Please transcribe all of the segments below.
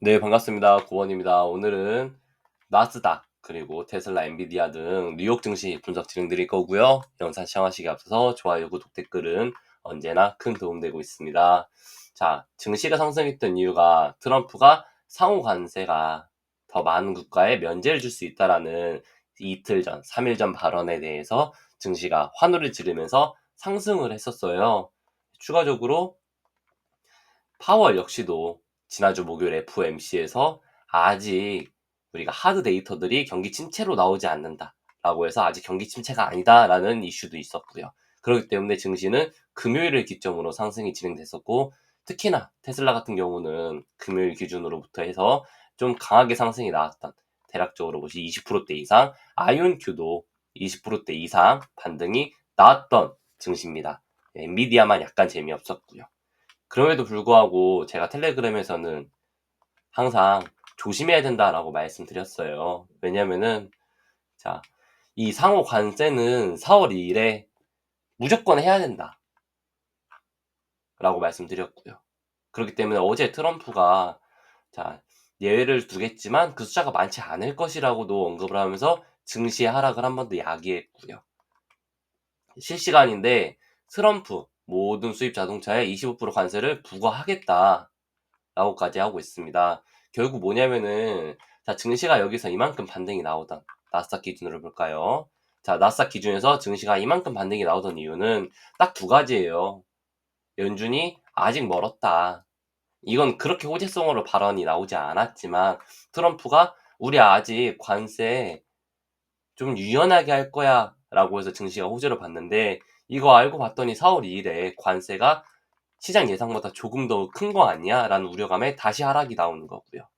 네, 반갑습니다. 고원입니다. 오늘은 나스닥, 그리고 테슬라, 엔비디아 등 뉴욕 증시 분석 진행드릴 거고요. 영상 시청하시기 앞서서 좋아요, 구독, 댓글은 언제나 큰 도움 되고 있습니다. 자, 증시가 상승했던 이유가 트럼프가 상호 관세가 더 많은 국가에 면제를 줄 수 있다라는 이틀 전, 3일 전 발언에 대해서 증시가 환호를 지르면서 상승을 했었어요. 추가적으로 파월 역시도 지난주 목요일 FOMC에서 아직 우리가 하드 데이터들이 경기 침체로 나오지 않는다. 라고 해서 아직 경기 침체가 아니다라는 이슈도 있었고요. 그렇기 때문에 증시는 금요일을 기점으로 상승이 진행됐었고 특히나 테슬라 같은 경우는 금요일 기준으로부터 해서 좀 강하게 상승이 나왔던 대략적으로 보시 20%대 이상 아이온큐도 20%대 이상 반등이 나왔던 증시입니다. 엔비디아만 약간 재미없었고요. 그럼에도 불구하고 제가 텔레그램에서는 항상 조심해야 된다라고 말씀드렸어요. 왜냐면은 자, 이 상호 관세는 4월 2일에 무조건 해야 된다. 라고 말씀드렸고요. 그렇기 때문에 어제 트럼프가 자, 예외를 두겠지만 그 숫자가 많지 않을 것이라고도 언급을 하면서 증시의 하락을 한 번 더 야기했고요. 실시간인데 트럼프 모든 수입 자동차에 25% 관세를 부과하겠다. 라고까지 하고 있습니다. 결국 뭐냐면은, 자, 증시가 여기서 이만큼 반등이 나오던, 나스닥 기준으로 볼까요? 자, 나스닥 기준에서 증시가 이만큼 반등이 나오던 이유는 딱 두 가지예요. 연준이 아직 멀었다. 이건 그렇게 호재성으로 발언이 나오지 않았지만, 트럼프가 우리 아직 관세 좀 유연하게 할 거야. 라고 해서 증시가 호재를 봤는데, 이거 알고 봤더니 4월 2일에 관세가 시장 예상보다 조금 더 큰 거 아니야? 라는 우려감에 다시 하락이 나오는 거고요.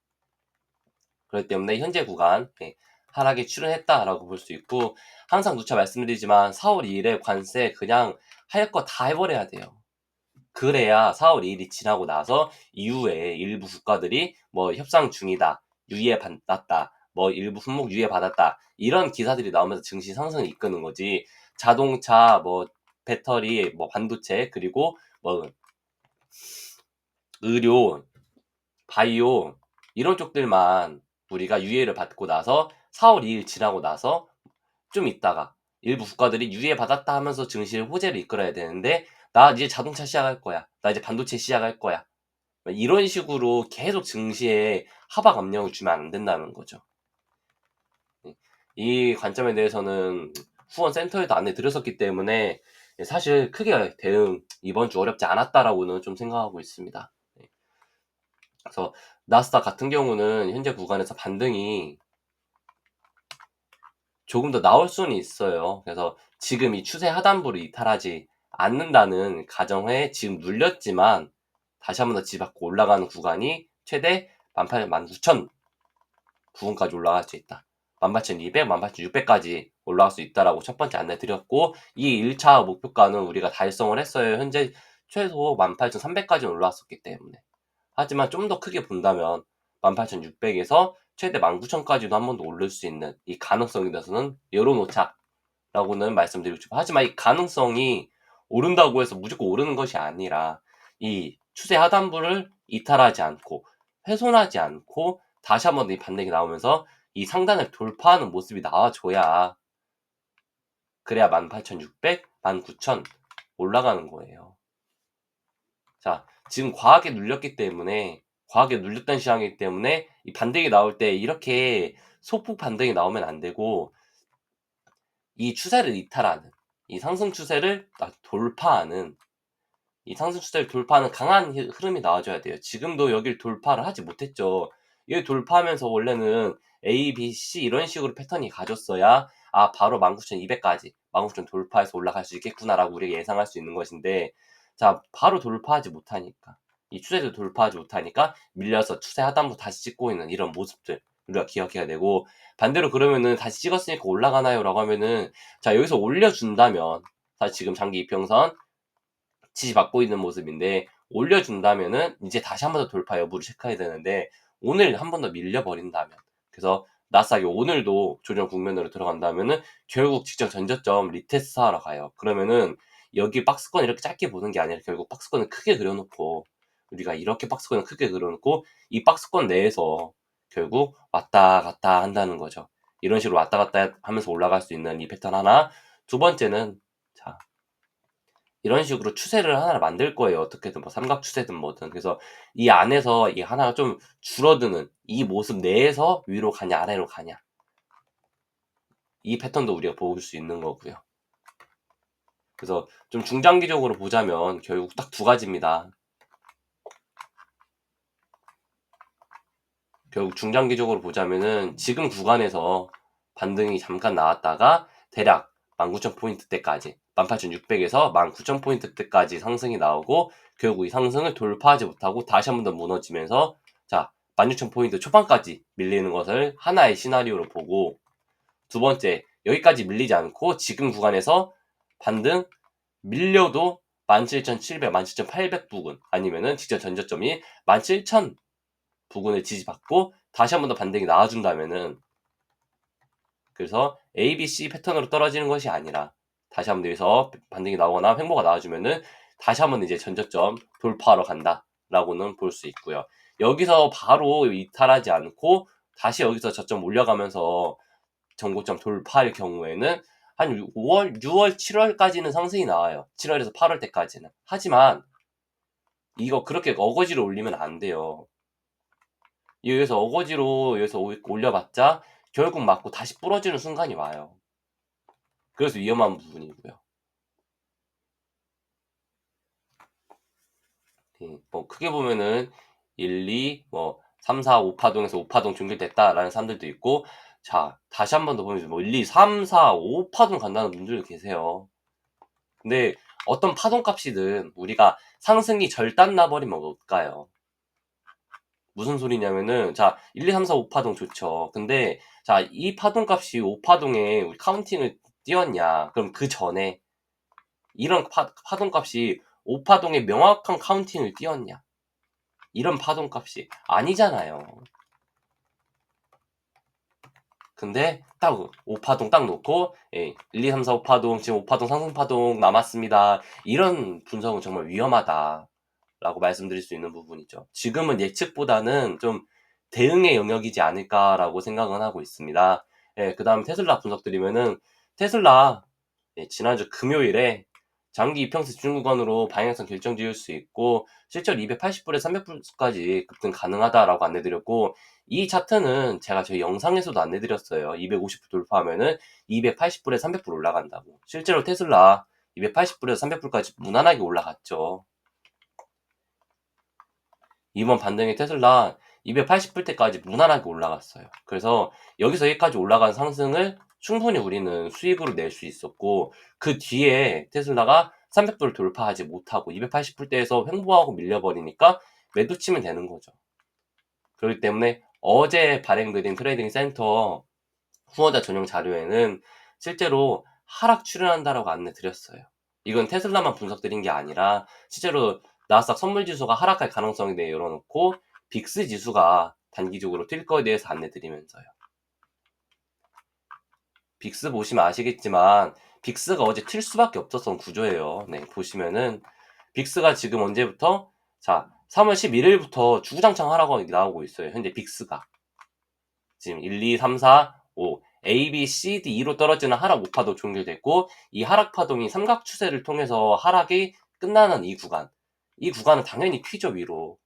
그렇기 때문에 현재 구간 네, 하락에 출현했다라고 볼 수 있고 항상 누차 말씀드리지만 4월 2일에 관세 그냥 할 거 다 해버려야 돼요. 그래야 4월 2일이 지나고 나서 이후에 일부 국가들이 뭐 협상 중이다, 유예 받았다, 뭐 일부 품목 유예 받았다 이런 기사들이 나오면서 증시 상승을 이끄는 거지 자동차 뭐 배터리, 뭐 반도체, 그리고 뭐 의료, 바이오 이런 쪽들만 우리가 유예를 받고 나서 4월 2일 지나고 나서 좀 있다가 일부 국가들이 유예 받았다 하면서 증시를 호재를 이끌어야 되는데 나 이제 자동차 시작할 거야. 나 이제 반도체 시작할 거야. 이런 식으로 계속 증시에 하박 압력을 주면 안 된다는 거죠. 이 관점에 대해서는 후원 센터에도 안내 드렸었기 때문에 사실 크게 대응 이번 주 어렵지 않았다라고는 좀 생각하고 있습니다. 네. 그래서 나스닥 같은 경우는 현재 구간에서 반등이 조금 더 나올 수는 있어요. 그래서 지금 이 추세 하단부를 이탈하지 않는다는 가정에 지금 눌렸지만 다시 한번 더 지받고 올라가는 구간이 최대 18,000, 19,000 부분까지 올라갈 수 있다. 18,200, 18,600까지 올라갈 수 있다라고 첫 번째 안내 드렸고 이 1차 목표가는 우리가 달성을 했어요. 현재 최소 18,300까지 올라왔었기 때문에. 하지만 좀 더 크게 본다면 18,600에서 최대 19,000까지도 한 번더 오를 수 있는 이 가능성에 대해서는 열어놓자라고는 말씀드리고 싶어요. 하지만 이 가능성이 오른다고 해서 무조건 오르는 것이 아니라 이 추세 하단부를 이탈하지 않고 훼손하지 않고 다시 한번 이 반등이 나오면서 이 상단을 돌파하는 모습이 나와줘야 그래야 18,600, 19,000 올라가는 거예요. 자, 지금 과하게 눌렸기 때문에 과하게 눌렸던 시장이기 때문에 이 반등이 나올 때 이렇게 소폭 반등이 나오면 안 되고 이 추세를 이탈하는 이 상승 추세를 돌파하는 이 상승 추세를 돌파하는 강한 흐름이 나와줘야 돼요. 지금도 여길 돌파를 하지 못했죠. 여기 돌파하면서 원래는 A, B, C 이런 식으로 패턴이 가졌어야 아 바로 19,200까지 19,000 돌파해서 올라갈 수 있겠구나라고 우리가 예상할 수 있는 것인데 자 바로 돌파하지 못하니까 이 추세도 돌파하지 못하니까 밀려서 추세 하단부 다시 찍고 있는 이런 모습들 우리가 기억해야 되고 반대로 그러면은 다시 찍었으니까 올라가나요? 라고 하면은 자 여기서 올려준다면 사실 지금 장기 이평선 지지받고 있는 모습인데 올려준다면은 이제 다시 한 번 더 돌파 여부를 체크해야 되는데 오늘 한 번 더 밀려버린다면 그래서 나스닥이 오늘도 조정 국면으로 들어간다면은 결국 직전 전저점 리테스트 하러 가요. 그러면은 여기 박스권 이렇게 짧게 보는 게 아니라 결국 박스권을 크게 그려놓고 우리가 이렇게 박스권을 크게 그려놓고 이 박스권 내에서 결국 왔다 갔다 한다는 거죠. 이런 식으로 왔다 갔다 하면서 올라갈 수 있는 이 패턴 하나. 두 번째는 자 이런 식으로 추세를 하나를 만들 거예요. 어떻게든 뭐 삼각 추세든 뭐든. 그래서 이 안에서 이 하나가 좀 줄어드는 이 모습 내에서 위로 가냐 아래로 가냐. 이 패턴도 우리가 볼 수 있는 거고요. 그래서 좀 중장기적으로 보자면 결국 딱 두 가지입니다. 결국 중장기적으로 보자면은 지금 구간에서 반등이 잠깐 나왔다가 대략 19,000포인트 때까지 18,600에서 19,000포인트 때까지 상승이 나오고 결국 이 상승을 돌파하지 못하고 다시 한 번 더 무너지면서 자 16,000포인트 초반까지 밀리는 것을 하나의 시나리오로 보고 두 번째 여기까지 밀리지 않고 지금 구간에서 반등 밀려도 17,700, 17,800 부근 아니면은 직전 전저점이 17,000 부근을 지지받고 다시 한 번 더 반등이 나와준다면은 그래서 A, B, C 패턴으로 떨어지는 것이 아니라 다시 한번 여기서 반등이 나오거나 횡보가 나와주면은 다시 한번 이제 전저점 돌파하러 간다라고는 볼 수 있고요. 여기서 바로 이탈하지 않고 다시 여기서 저점 올려가면서 전고점 돌파할 경우에는 한 5월, 6월, 7월까지는 상승이 나와요. 7월에서 8월 때까지는. 하지만 이거 그렇게 어거지로 올리면 안 돼요. 여기서 어거지로 여기서 올려봤자 결국 맞고 다시 부러지는 순간이 와요. 그래서 위험한 부분이고요. 네, 뭐 크게 보면은 1, 2, 뭐 3, 4, 5파동에서 5파동 종결됐다라는 사람들도 있고 자 다시 한 번 더 보면 뭐 1, 2, 3, 4, 5파동 간다는 분들도 계세요. 근데 어떤 파동 값이든 우리가 상승이 절단 나버리면 어떨까요? 무슨 소리냐면은 자 1, 2, 3, 4, 5파동 좋죠. 근데 자 이 파동 값이 5파동에 우리 카운팅을 띄웠냐 그럼 그 전에 이런 파, 파동 값이 5파동에 명확한 카운팅을 띄웠냐 이런 파동 값이 아니잖아요. 근데 딱 5파동 딱 놓고 예, 1, 2, 3, 4, 5파동 지금 5파동 상승파동 남았습니다. 이런 분석은 정말 위험하다. 라고 말씀드릴 수 있는 부분이죠. 지금은 예측보다는 좀 대응의 영역이지 않을까라고 생각은 하고 있습니다. 예, 그 다음 테슬라 분석 드리면은 테슬라 예, 지난주 금요일에 장기 이평세 중구간으로 방향성 결정 지을 수 있고 실제 280불에 300불까지 급등 가능하다라고 안내드렸고 이 차트는 제가 저희 영상에서도 안내드렸어요. 250불 돌파하면은 280불에 300불 올라간다고. 실제로 테슬라 280불에서 300불까지 무난하게 올라갔죠. 이번 반등의 테슬라 280불 때까지 무난하게 올라갔어요. 그래서 여기서 여기까지 올라간 상승을 충분히 우리는 수익으로 낼 수 있었고 그 뒤에 테슬라가 300불 돌파하지 못하고 280불대에서 횡보하고 밀려버리니까 매도 치면 되는 거죠. 그렇기 때문에 어제 발행드린 트레이딩 센터 후원자 전용 자료에는 실제로 하락 출현한다라고 안내 드렸어요. 이건 테슬라만 분석드린 게 아니라 실제로 나스닥 선물 지수가 하락할 가능성에 대해 열어놓고 빅스 지수가 단기적으로 뛸 거에 대해서 안내 드리면서요. 빅스 보시면 아시겠지만 빅스가 어제 튈 수밖에 없었던 구조예요. 네, 보시면은 빅스가 지금 언제부터 자 3월 11일부터 주구장창 하라고 나오고 있어요. 현재 빅스가 지금 1, 2, 3, 4, 5 A, B, C, D, E로 떨어지는 하락 우파도 종결됐고 이 하락 파동이 삼각 추세를 통해서 하락이 끝나는 이 구간 이 구간은 당연히 퀴죠 위로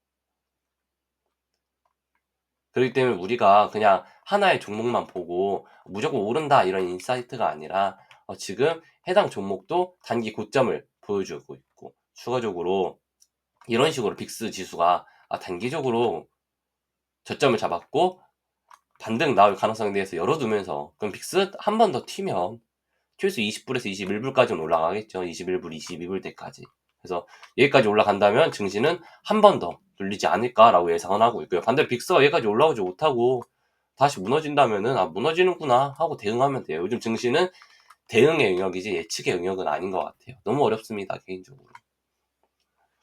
그렇기 때문에 우리가 그냥 하나의 종목만 보고 무조건 오른다 이런 인사이트가 아니라 어, 지금 해당 종목도 단기 고점을 보여주고 있고 추가적으로 이런 식으로 빅스 지수가 아, 단기적으로 저점을 잡았고 반등 나올 가능성에 대해서 열어두면서 그럼 빅스 한 번 더 튀면 최소 20불에서 21불까지는 올라가겠죠. 21불, 22불 때까지. 그래서 여기까지 올라간다면 증시는 한 번 더 눌리지 않을까라고 예상은 하고 있고요. 반대로 빅스가 여기까지 올라오지 못하고 다시 무너진다면은 아 무너지는구나 하고 대응하면 돼요. 요즘 증시는 대응의 영역이지 예측의 영역은 아닌 것 같아요. 너무 어렵습니다 개인적으로.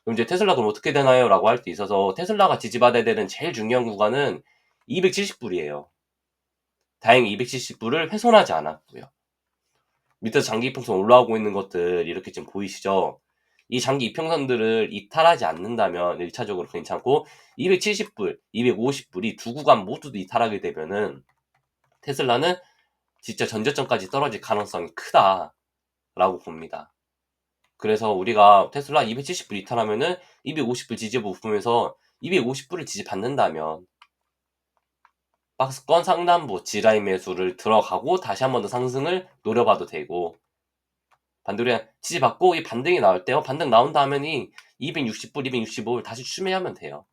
그럼 이제 테슬라 그럼 어떻게 되나요? 라고 할 때 있어서 테슬라가 지지받아야 되는 제일 중요한 구간은 270불이에요. 다행히 270불을 훼손하지 않았고요. 밑에서 장기 폭선 올라오고 있는 것들 이렇게 지금 보이시죠? 이 장기 이평선들을 이탈하지 않는다면 1차적으로 괜찮고 270불, 250불이 두 구간 모두 이탈하게 되면은 테슬라는 진짜 전저점까지 떨어질 가능성이 크다라고 봅니다. 그래서 우리가 테슬라 270불 이탈하면은 250불 지지 부품에서 250불을 지지받는다면 박스권 상단부 지라인 매수를 들어가고 다시 한 번 더 상승을 노려봐도 되고 반대로 지지받고 이 반등이 나올 때요 반등 나온 다음에는 260불 265불 다시 추매하면 돼요.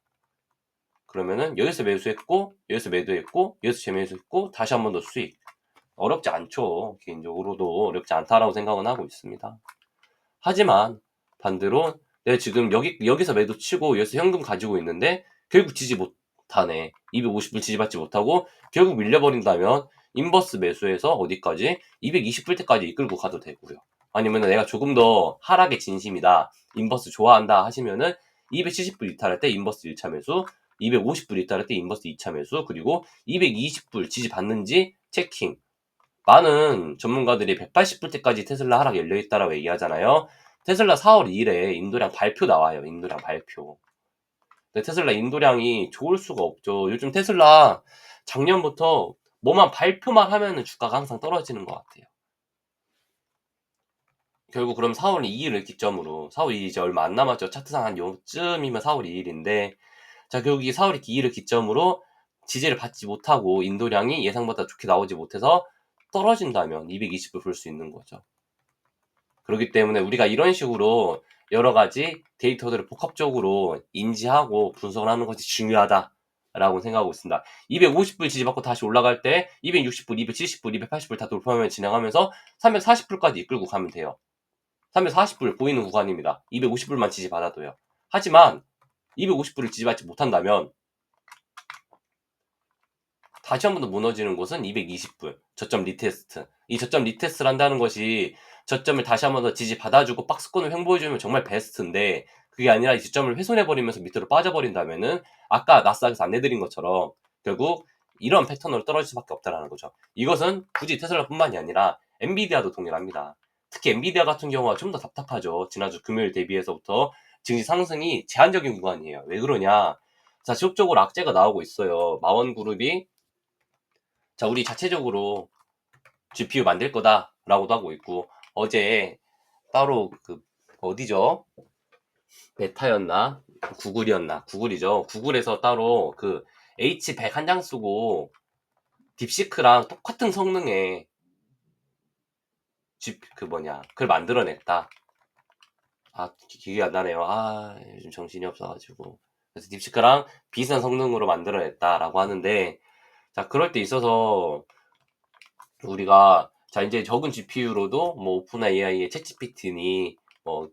그러면은 여기서 매수했고 여기서 매도했고 여기서 재매수했고 다시 한 번 더 수익. 어렵지 않죠. 개인적으로도 어렵지 않다라고 생각은 하고 있습니다. 하지만 반대로 내가 지금 여기 여기서 매도 치고 여기서 현금 가지고 있는데 결국 지지 못하네. 250불 지지받지 못하고 결국 밀려버린다면 인버스 매수해서 어디까지? 220불 때까지 이끌고 가도 되고요 아니면 내가 조금 더 하락의 진심이다 인버스 좋아한다 하시면은 270불 이탈할 때 인버스 1차 매수 250불 이탈할 때 인버스 2차 매수 그리고 220불 지지 받는지 체킹 많은 전문가들이 180불 때까지 테슬라 하락 열려있다라고 얘기하잖아요. 테슬라 4월 2일에 인도량 발표 나와요. 인도량 발표. 근데 테슬라 인도량이 좋을 수가 없죠. 요즘 테슬라 작년부터 뭐만 발표만 하면은 주가가 항상 떨어지는 것 같아요. 결국 그럼 4월 2일을 기점으로 4월 2일 이제 얼마 안 남았죠. 차트상 한 요쯤이면 4월 2일인데 자 결국 이 4월 2일을 기점으로 지지를 받지 못하고 인도량이 예상보다 좋게 나오지 못해서 떨어진다면 220불 볼수 있는 거죠. 그렇기 때문에 우리가 이런 식으로 여러 가지 데이터들을 복합적으로 인지하고 분석을 하는 것이 중요하다라고 생각하고 있습니다. 250불 지지받고 다시 올라갈 때 260불, 270불, 280불 다 돌파하면 진행하면서 340불까지 이끌고 가면 돼요. 340불 보이는 구간입니다. 250불만 지지받아도요. 하지만 250불을 지지받지 못한다면 다시 한 번 더 무너지는 곳은 220불 저점 리테스트 이 저점 리테스트를 한다는 것이 저점을 다시 한 번 더 지지받아주고 박스권을 횡보해주면 정말 베스트인데 그게 아니라 이 저점을 훼손해버리면서 밑으로 빠져버린다면은 아까 나스닥에서 안내드린 것처럼 결국 이런 패턴으로 떨어질 수밖에 없다는 거죠. 이것은 굳이 테슬라뿐만이 아니라 엔비디아도 동일합니다. 특히 엔비디아 같은 경우가 좀 더 답답하죠. 지난주 금요일 대비해서부터 증시 상승이 제한적인 구간이에요. 왜 그러냐? 자, 지속적으로 악재가 나오고 있어요. 마원그룹이 자, 우리 자체적으로 GPU 만들 거다라고도 하고 있고 어제 따로 그 어디죠? 메타였나? 구글이었나? 구글이죠. 구글에서 따로 그 H100 한 장 쓰고 딥시크랑 똑같은 성능의 G, 그 뭐냐 그걸 만들어냈다. 아 기억이 안 나네요. 아 요즘 정신이 없어가지고 그래서 딥시크랑 비슷한 성능으로 만들어냈다라고 하는데 자, 그럴 때 있어서 우리가 자 이제 적은 GPU로도 뭐 오픈 AI의 챗GPT니 뭐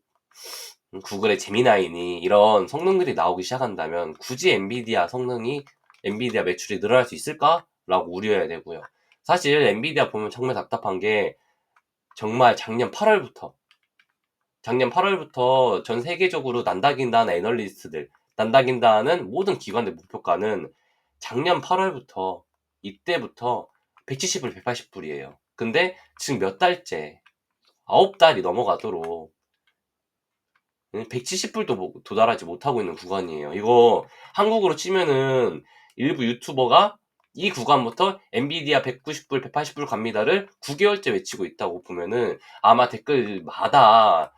구글의 제미나이니 이런 성능들이 나오기 시작한다면 굳이 엔비디아 성능이 엔비디아 매출이 늘어날 수 있을까라고 우려해야 되고요. 사실 엔비디아 보면 정말 답답한 게 정말 작년 8월부터 작년 8월부터 전 세계적으로 난다긴다는 애널리스트들 난다긴다는 모든 기관들 목표가는 작년 8월부터 이때부터 170불, 180불이에요. 근데 지금 몇 달째, 9달이 넘어가도록 170불도 도달하지 못하고 있는 구간이에요. 이거 한국으로 치면은 일부 유튜버가 이 구간부터 엔비디아 190불, 180불 갑니다를 9개월째 외치고 있다고 보면은 아마 댓글마다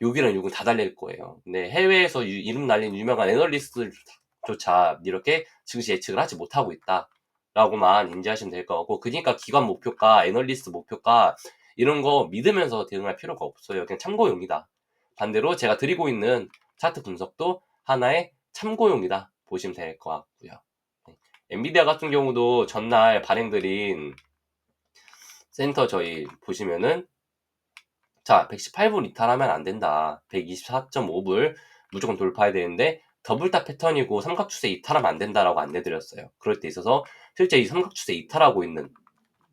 욕이랑 욕은 다 달릴 거예요. 근데 해외에서 이름 날린 유명한 애널리스트조차 이렇게 증시 예측을 하지 못하고 있다. 라고만 인지하시면 될것 같고 그러니까 기관 목표가 애널리스트 목표가 이런 거 믿으면서 대응할 필요가 없어요. 그냥 참고용이다. 반대로 제가 드리고 있는 차트 분석도 하나의 참고용이다 보시면 될 것 같고요. 네. 엔비디아 같은 경우도 전날 발행드린 센터 저희 보시면은 자 118불 이탈하면 안 된다. 124.5불 무조건 돌파해야 되는데 더블탑 패턴이고 삼각추세 이탈하면 안 된다라고 안내드렸어요. 그럴 때 있어서 실제 이 삼각추세 이탈하고 있는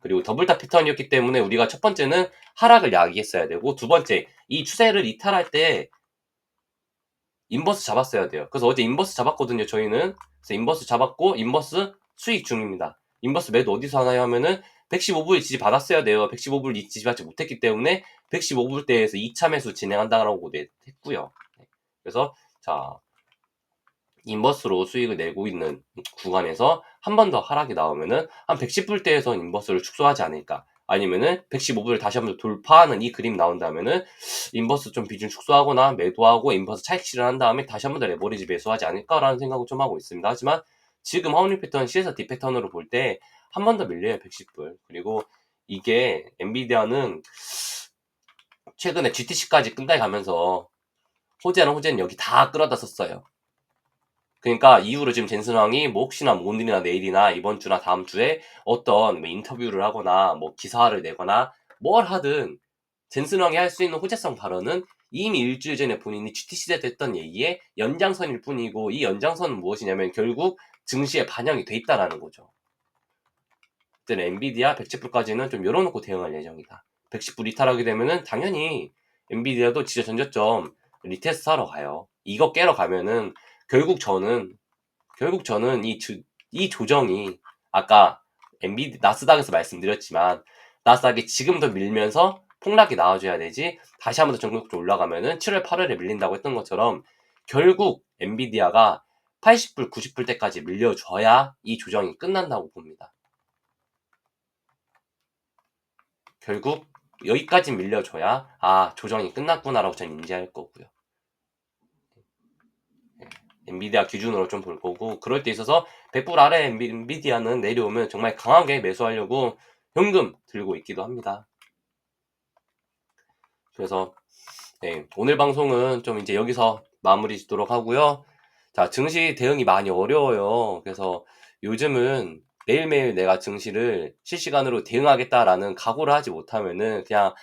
그리고 더블탑 패턴이었기 때문에 우리가 첫 번째는 하락을 야기했어야 되고 두 번째 이 추세를 이탈할 때 인버스 잡았어야 돼요. 그래서 어제 인버스 잡았거든요. 저희는 그래서 인버스 잡았고 인버스 수익 중입니다. 인버스 매도 어디서 하나요 하면은 115불 지지 받았어야 돼요. 115불 지지 받지 못했기 때문에 115불 대에서 2차 매수 진행한다라고 네, 했고요. 그래서 자 인버스로 수익을 내고 있는 구간에서 한 번 더 하락이 나오면은 한 110불 대에서 인버스를 축소하지 않을까. 아니면은 115불을 다시 한번 돌파하는 이 그림 나온다면은 인버스 좀 비중 축소하거나 매도하고 인버스 차익 실현한 다음에 다시 한번 더 레버리지 매수하지 않을까라는 생각을 좀 하고 있습니다. 하지만 지금 하운리 패턴 C에서 D 패턴으로 볼 때 한 번 더 밀려요 110불. 그리고 이게 엔비디아는 최근에 GTC까지 끝나게 가면서 호재는 호재는 여기 다 끌어다 썼어요. 그러니까 이후로 지금 젠슨 왕이 뭐 혹시나 뭐 오늘이나 내일이나 이번 주나 다음 주에 어떤 뭐 인터뷰를 하거나 뭐 기사를 내거나 뭘 하든 젠슨 왕이 할 수 있는 호재성 발언은 이미 일주일 전에 본인이 GTC 때 했던 얘기의 연장선일 뿐이고 이 연장선은 무엇이냐면 결국 증시에 반영이 돼 있다라는 거죠. 그때는 엔비디아 110불까지는 좀 열어놓고 대응할 예정이다. 110불 이탈하게 되면은 당연히 엔비디아도 지저 전저점 리테스트 하러 가요. 이거 깨러 가면은 결국 저는 결국 저는 이, 주, 이 조정이 아까 엔비디 나스닥에서 말씀드렸지만 나스닥이 지금 더 밀면서 폭락이 나와줘야 되지 다시 한번 더 전국적으로 올라가면은 7월 8월에 밀린다고 했던 것처럼 결국 엔비디아가 80불 90불 때까지 밀려줘야 이 조정이 끝난다고 봅니다. 결국 여기까지 밀려줘야 아 조정이 끝났구나라고 저는 인지할 거고요. 엔비디아 기준으로 좀 볼 거고 그럴 때 있어서 100불 아래 엔비디아는 내려오면 정말 강하게 매수하려고 현금 들고 있기도 합니다. 그래서 네, 오늘 방송은 좀 이제 여기서 마무리 짓도록 하고요. 자, 증시 대응이 많이 어려워요. 그래서 요즘은 매일매일 내가 증시를 실시간으로 대응하겠다라는 각오를 하지 못하면은 그냥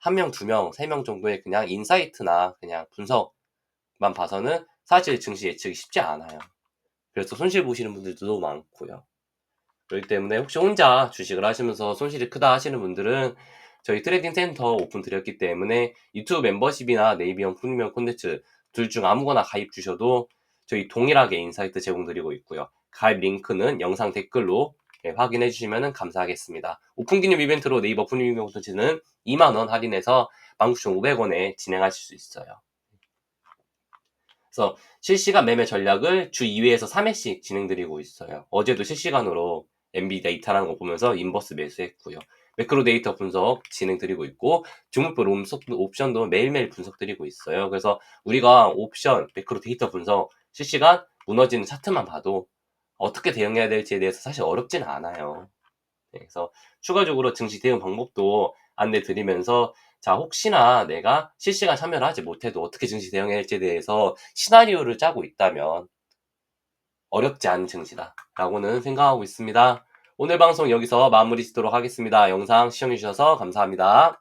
한 명, 두 명, 세 명 정도의 그냥 인사이트나 그냥 분석만 봐서는 사실 증시 예측이 쉽지 않아요. 그래서 손실 보시는 분들도 많고요. 그렇기 때문에 혹시 혼자 주식을 하시면서 손실이 크다 하시는 분들은 저희 트레이딩 센터 오픈 드렸기 때문에 유튜브 멤버십이나 네이비형 프리미엄 콘텐츠 둘 중 아무거나 가입 주셔도 저희 동일하게 인사이트 제공드리고 있고요. 가입 링크는 영상 댓글로 예, 확인해 주시면 감사하겠습니다. 오픈 기념 이벤트로 네이버 프리미엄 콘텐츠는 2만원 할인해서 19,500원에 진행하실 수 있어요. 그래서 실시간 매매 전략을 주 2회에서 3회씩 진행드리고 있어요. 어제도 실시간으로 엔비디아 이탈하는 거 보면서 인버스 매수했고요. 매크로 데이터 분석 진행드리고 있고 중목별 옵션도 매일매일 분석드리고 있어요. 그래서 우리가 옵션, 매크로 데이터 분석 실시간 무너지는 차트만 봐도 어떻게 대응해야 될지에 대해서 사실 어렵지는 않아요. 네, 그래서 추가적으로 증시 대응 방법도 안내 드리면서 자 혹시나 내가 실시간 참여를 하지 못해도 어떻게 증시 대응해야 할지에 대해서 시나리오를 짜고 있다면 어렵지 않은 증시다 라고는 생각하고 있습니다. 오늘 방송 여기서 마무리 짓도록 하겠습니다. 영상 시청해주셔서 감사합니다.